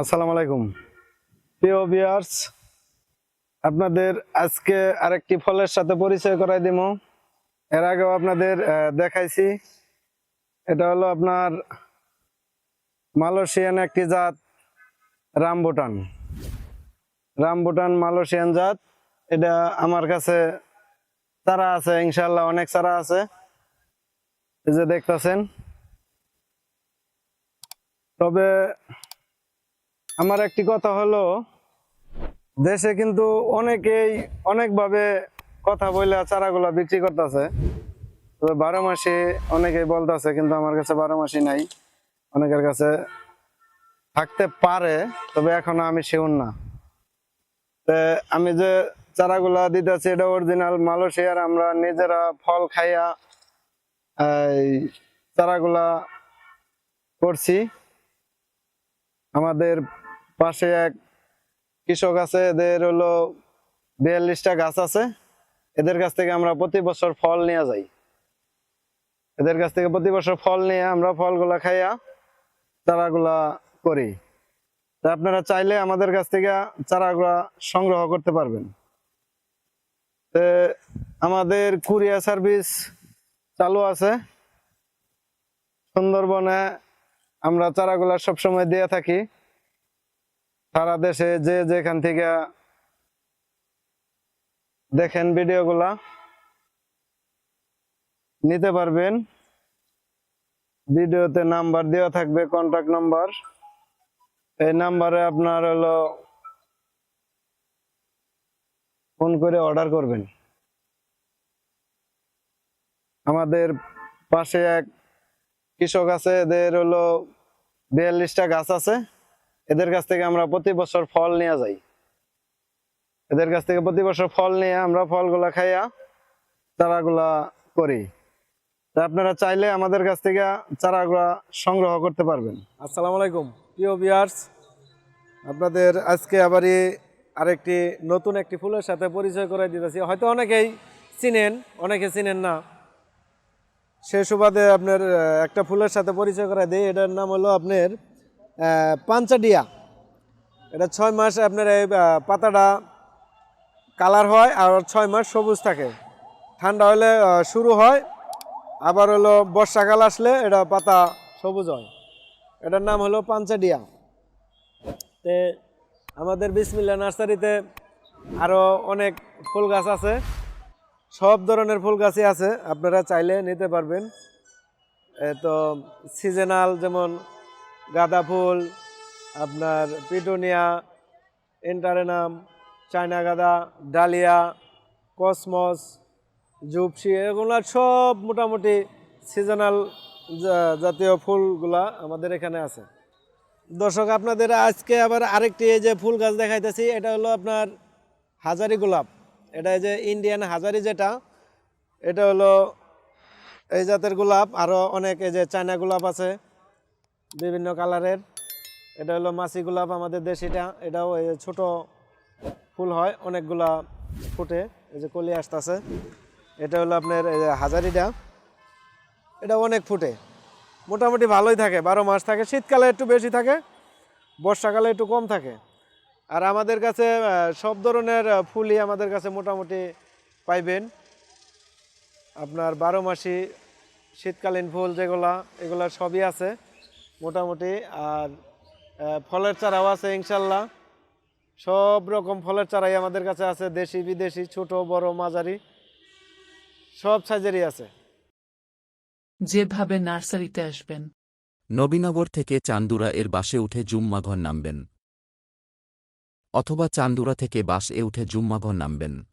আসসালামু আলাইকুম। প্রিয় ভিউয়ার্স আপনাদের আজকে আরেকটি ফলের সাথে পরিচয় করাই দিব এর আগেও আপনাদের দেখাইছি। এটা হলো আপনার মালয়েশিয়ান একটি জাত রামবুটান রামবুটান মালয়েশিয়ান জাত। এটা আমার কাছে চারা আছে ইনশাল্লাহ অনেক চারা আছে। এই যে দেখতেছেন। তবে আমার একটি কথা হলো, দেশে কিন্তু অনেকেই অনেকভাবে কথা বলে চারাগুলা বিক্রি করতেছে। তবে বারো মাসে অনেকেই বলতেছে, কিন্তু আমার কাছে বারো মাসি নাই। অনেকের কাছে থাকতে পারে, তবে এখনও আমি শিওর না। আমি যে চারাগুলা দিতেছি, এটা অরিজিনাল মালয়েশিয়ার, আমরা নিজেরা ফল খাইয়া চারাগুলা করছি। আমাদের পাশে এক কৃষক আছে, এদের হলো বিয়াল্লিশটা গাছ আছে। এদের কাছ থেকে আমরা প্রতি বছর ফল নিয়ে যাই। এদের কাছ থেকে প্রতি বছর ফল নিয়ে আমরা ফলগুলা খাইয়া চারাগুলা করি। তা আপনারা চাইলে আমাদের কাছ থেকে চারাগুলা সংগ্রহ করতে পারবেন। আমাদের কুরিয়ার সার্ভিস চালু আছে। সুন্দরবনে আমরা চারাগুলা সবসময় দিয়ে থাকি। সারা দেশে যে যেখান থেকে দেখেন ভিডিওগুলা, নিতে পারবেন। ভিডিওতে নাম্বার দেওয়া থাকবে, কন্টাক্ট নাম্বার। এই নাম্বারে আপনার হলো ফোন করে অর্ডার করবেন। আমাদের পাশে এক কৃষক আছে, এদের হলো বিয়াল্লিশটা গাছ আছে। এদের কাছ থেকে আমরা প্রতি বছর ফল নিয়ে যাই। এদের কাছ থেকে প্রতি বছর ফল নিয়ে আমরা ফলগুলা খাইয়া চারাগুলা করি। তা আপনারা চাইলে আমাদের কাছ থেকে চারাগুলা সংগ্রহ করতে পারবেন। আসসালামু আলাইকুম। প্রিয় বিয়ার্স আপনাদের আজকে আবারই আরেকটি নতুন একটি ফুলের সাথে পরিচয় করে দিতেছি। হয়তো অনেকেই চিনেন, অনেকে চিনেন না। সে সুবাদে আপনার একটা ফুলের সাথে পরিচয় করে দিই। এটার নাম হলো আপনার পাঞ্চাডিয়া এটা ছয় মাস আপনার এই পাতাটা কালার হয় আর ছয় মাস সবুজ থাকে। ঠান্ডা হলে শুরু হয়, আবার হলো বর্ষাকাল আসলে এটা পাতা সবুজ হয়। এটার নাম হলো পাঞ্চাডিয়া তে আমাদের বিসমিল্লা নার্সারিতে আরও অনেক ফুল গাছ আছে। সব ধরনের ফুল গাছই আছে, আপনারা চাইলে নিতে পারবেন। তো সিজনাল যেমন গাঁদা ফুল, আপনার পিটুনিয়া এন্টারেনাম চায়না গাঁদা, ডালিয়া, কসমস জুপসি এগুলো সব মোটামুটি সিজনাল জাতীয় ফুলগুলা আমাদের এখানে আছে। দর্শক, আপনাদের আজকে আবার আরেকটি এই যে ফুল গাছ দেখাইতেছি, এটা হলো আপনার হাজারি গোলাপ। এটা এই যে ইন্ডিয়ান হাজারি যেটা, এটা হলো এই জাতের গোলাপ আরও অনেক এই যে চায়না গোলাপ আছে, বিভিন্ন কালারের। এটা হলো মাসি গোলাপ আমাদের দেশিটা, এটাও এই যে ছোটো ফুল হয়, অনেকগুলা ফুটে, এই যে কলি আসতেছে। এটা হলো আপনার এই যে হাজারিটা এটা অনেক ফুটে। মোটামুটি ভালোই থাকে। বারো মাস থাকে। শীতকালে একটু বেশি থাকে, বর্ষাকালে একটু কম থাকে। আর আমাদের কাছে সব ধরনের ফুলই আমাদের কাছে মোটামুটি পাইবেন। আপনার বারো মাসি শীতকালীন ফুল যেগুলা, এগুলা সবই আছে মোটামুটি। আর ফলের চারাও আছে ইনশাল্লাহ। সব রকম ফলের চারাই আমাদের কাছে আছে দেশি বিদেশি ছোট, বড়, মাঝারি। সব সাইজেরই আছে। যেভাবে নার্সারিতে আসবেন। নবীনগর থেকে চান্দুরা এর বাসে উঠে জুম্মাঘর নামবেন। অথবা চান্দুরা থেকে বাস এ উঠে জুম্মাঘর নামবেন।